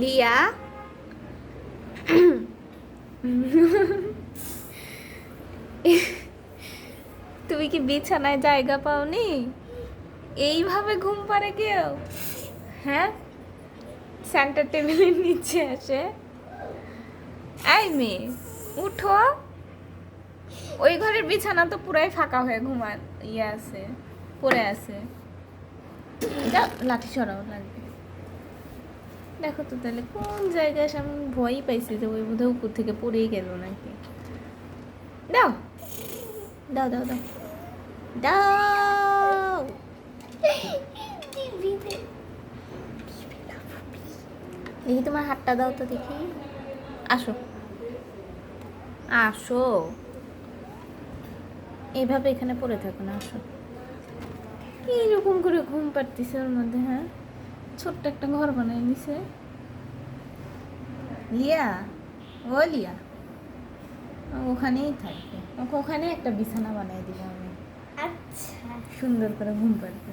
লিয়া। তুমি কি বিছানায় জায়গা পাওনি? এইভাবে ঘুম পারে কেউ? হ্যাঁ? সেন্টার টেবিলের নিচে আসে। আই মেয়ে, উঠো। ওই ঘরের বিছানা তো পুরাই ফাঁকা হয়ে ঘুমান ইয়ে আছে, পড়ে আছে। লাঠি সরাও, লাগবে। দেখো তো তাহলে কোন জায়গায় আমি ভয়ই পাইছি যে ওই বোধহয় উপর থেকে পড়েই গেল নাকি? দাও। দাও দাও দাও। দাও। দেখি তোমার হাতটা দাও তো দেখি। আসো। আসো। এইভাবে এখানে পড়ে থাকো না, আসো। এইরকম করে ঘুম পাড়তেছে ওর মধ্যে হ্যাঁ? ছোট্ট একটা ঘর বানাই নিছে। লিয়া ও লিয়া ওখানেই থাকবে। ওকে ওখানে একটা বিছানা বানাই দিব আমি। আচ্ছা। সুন্দর করে ঘুম পাড়বে।